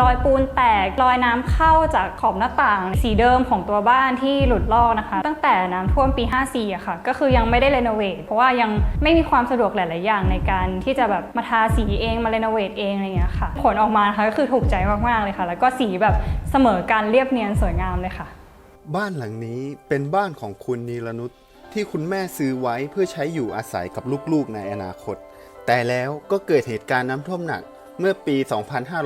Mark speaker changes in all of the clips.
Speaker 1: รอยปูนแตกรอยน้ำเข้าจากขอบหน้าต่าง สีเดิมของตัวบ้านที่หลุดลอกนะคะ ตั้งแต่น้ำท่วมปี 54อะค่ะ ก็คือยังไม่ได้รีโนเวทเพราะว่ายังไม่มีความสะดวกหลาย ๆ อย่างในการที่จะแบบมาทาสีเองมารีโนเวทเองอะไรเงี้ยค่ะ ผลออกมานะคะก็คือถูกใจมาก ๆ เลยค่ะ แล้วก็สีแบบเสมอการเรียบเนียนสวยงามเลยค่ะ
Speaker 2: บ้านหลังนี้เป็นบ้านของคุณนีรนุชที่คุณแม่ซื้อไว้เพื่อใช้อยู่อาศัยกับลูก ๆ ในอนาคต แต่แล้วก็เกิดเหตุการณ์น้ำท่วมหนัก เมื่อปี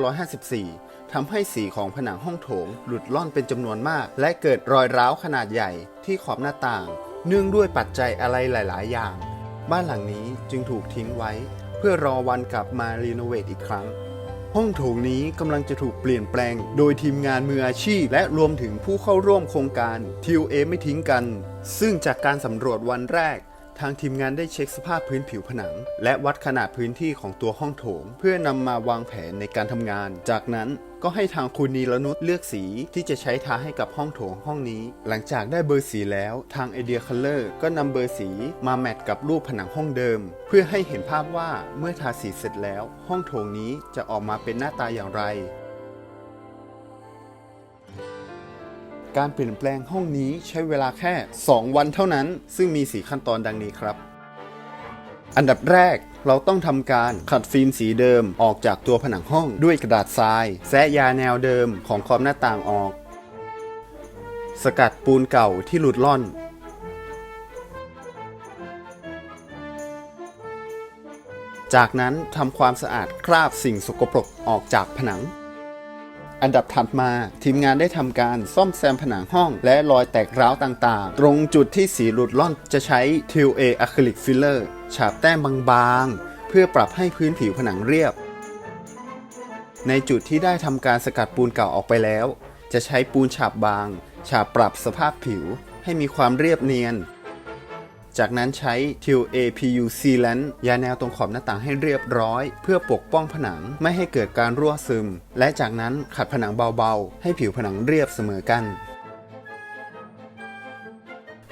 Speaker 2: 2554 ทำให้สีของผนังห้องโถงหลุดล่อนเป็นจำนวนมาก และเกิดรอยร้าวขนาดใหญ่ที่ขอบหน้าต่าง เนื่องด้วยปัจจัยอะไรหลาย ๆ อย่าง บ้านหลังนี้จึงถูกทิ้งไว้ เพื่อรอวันกลับมารีโนเวทอีกครั้ง ห้องโถงนี้กำลังจะถูกเปลี่ยนแปลง โดยทีมงานมืออาชีพ และรวมถึงผู้เข้าร่วมโครงการ TOA ไม่ทิ้งกัน ซึ่งจากการสำรวจวันแรก ทางทีมงานได้เช็คสภาพพื้นผิวผนัง และวัดขนาดพื้นที่ของตัวห้องโถง เพื่อนำมาวางแผนในการทำงาน จากนั้นก็ให้ทางคุณนีรนุชเลือกสีที่จะใช้ทาให้กับห้องโถงห้องนี้ หลังจากได้เบอร์สีแล้วทางไอเดียคัลเลอร์ก็นำเบอร์สีมาแมทกับรูปผนังห้องเดิม เพื่อให้เห็นภาพว่าเมื่อทาสีเสร็จแล้ว ห้องโถงนี้จะออกมาเป็นหน้าตาอย่างไร การเปลี่ยนแปลงห้องนี้ใช้เวลาแค่ 2 วันเท่านั้น ซึ่งมี 4 ขั้นตอนดังนี้ครับ อันดับแรกเราต้องทำการขัดฟิล์มสีเดิมออกจากตัวผนังห้องด้วยกระดาษทราย แซะยาแนวเดิมของขอบหน้าต่างออก สกัดปูนเก่าที่หลุดล่อนจากนั้นทำความสะอาดคราบสิ่งสกปรกออกจากผนัง อันดับถัดมา ทีมงานได้ทำการซ่อมแซมผนังห้อง และรอยแตกร้าวต่างๆ ตรงจุดที่สีหลุดล่อนจะใช้ TIL A Acrylic Filler ฉาบแต้มบางๆ เพื่อปรับให้พื้นผิวผนังเรียบ ในจุดที่ได้ทำการสกัดปูนเก่าออกไปแล้ว จะใช้ปูนฉาบบาง ฉาบปรับสภาพผิว ให้มีความเรียบเนียน จากนั้นใช้ TIL APU Sealant ยาแนวตรงขอบหน้าต่างให้เรียบร้อย เพื่อปกป้องผนังไม่ให้เกิดการรั่วซึม และจากนั้นขัดผนังเบาๆ ให้ผิวผนังเรียบเสมอกัน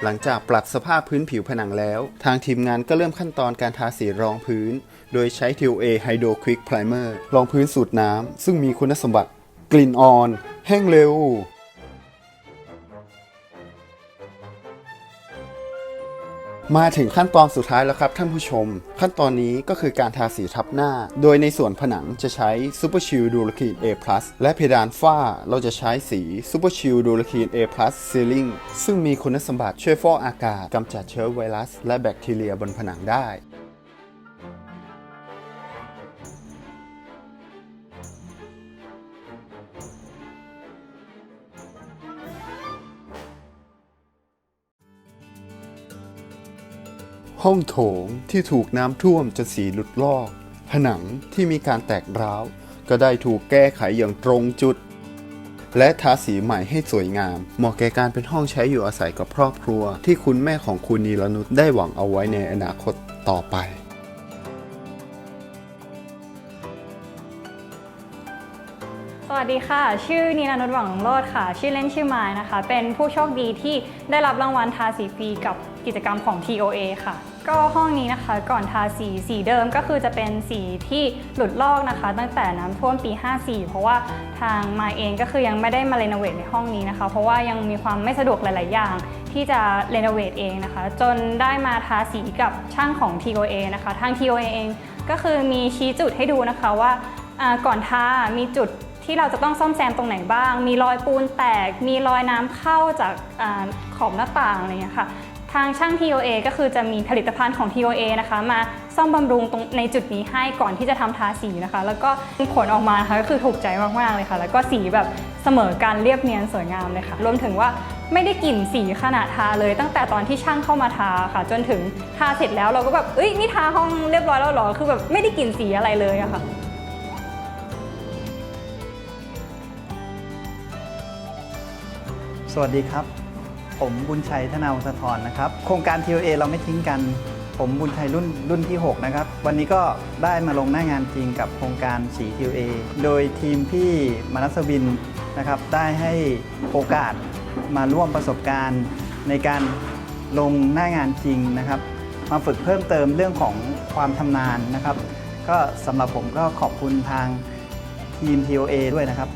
Speaker 2: หลังจากปรับสภาพพื้นผิวผนังแล้ว ทางทีมงานก็เริ่มขั้นตอนการทาสีรองพื้น โดยใช้ TIL A Hydro Quick Primer รองพื้นสูตรน้ำ ซึ่งมีคุณสมบัติ กลิ่นอ่อน แห้งเร็ว มาถึงขั้นตอนสุดท้ายแล้วครับท่านผู้ชม ขั้นตอนนี้ก็คือการทาสีทับหน้า โดยในส่วนผนังจะใช้ Super Chill d u r a c l e a n A+ และเพดานฝ้าเราจะใช้สี Super Chill d u r a c l e a n A+ Sealing ซึ่งมีคุณสมบัติช่วยฟอกอากาศกำจัดเชื้อไวรัส และแบคทีเรียบนผนังได้ ห้องโถงที่ถูกน้ำท่วมจนสีหลุดลอก ผนังที่มีการแตกร้าว ก็ได้ถูกแก้ไขอย่างตรงจุด และทาสีใหม่ให้สวยงาม เหมาะแก่การเป็นห้องใช้อยู่อาศัยกับครอบครัว ที่คุณแม่ของคุณนีรนุชได้หวังเอาไว้ในอนาคตต่อไป
Speaker 1: สวัสดีค่ะ ชื่อนีนานุชหวังโรดค่ะ ชื่อเล่นชื่อมานะคะ เป็นผู้โชคดีที่ได้รับรางวัลทาสีฟรีกับ กิจกรรมของ TOA ค่ะ ก็ห้องนี้นะคะก่อนทาสีสีเดิมก็คือจะเป็นสีที่หลุดลอกนะคะ ตั้งแต่น้ำท่วมปี 54 เพราะว่าทางมาเองก็คือยังไม่ได้มาเรโนเวทในห้องนี้นะคะ เพราะว่ายังมีความไม่สะดวกหลาย ๆ อย่าง ที่จะเรโนเวทเองนะคะ จนได้มาทาสีกับช่างของ TOA นะคะ ทาง TOA เองก็คือมีชี้จุดให้ดูนะคะว่าก่อนทามีจุดที่เราจะต้องซ่อมแซมตรงไหนบ้าง มีรอยปูนแตก มีรอยน้ำเข้าจากอขอบหน้าต่างอะไรอย่างเงี้ยค่ะ ทางช่าง TOA ก็คือจะมีผลิตภัณฑ์ของ TOA นะคะ มาซ่อมบำรุงตรงในจุดนี้ให้ก่อนที่จะทำทาสีนะคะ แล้วก็ผลออกมานะคะก็คือถูกใจมากๆเลยค่ะ แล้วก็สีแบบเสมอการเรียบเนียนสวยงามเลยค่ะ รวมถึงว่าไม่ได้กลิ่นสีขณะทาเลย ตั้งแต่ตอนที่ช่างเข้ามาทาค่ะ จนถึงทาเสร็จแล้วเราก็แบบเอ้ยนี่ทาห้องเรียบร้อยแล้วหรอคือแบบไม่ได้กลิ่นสีอะไรเลยอะค่ะ
Speaker 3: สวัสดีครับ ผมบุญชัยธนาวงศธรนะครับ โครงการ TOA เราไม่ทิ้งกัน ผมบุญชัยรุ่นรุ่นที่ 6 นะครับ วันนี้ก็ได้มาลงหน้างานจริงกับโครงการสี TOA โดยทีมพี่มนัสวินนะครับ ได้ให้โอกาสมาร่วมประสบการณ์ในการลงหน้างานจริงนะครับ มาฝึกเพิ่มเติมเรื่องของความชำนาญนะครับ ก็สำหรับผมก็ขอบคุณทางทีม TOA ด้วยนะครับ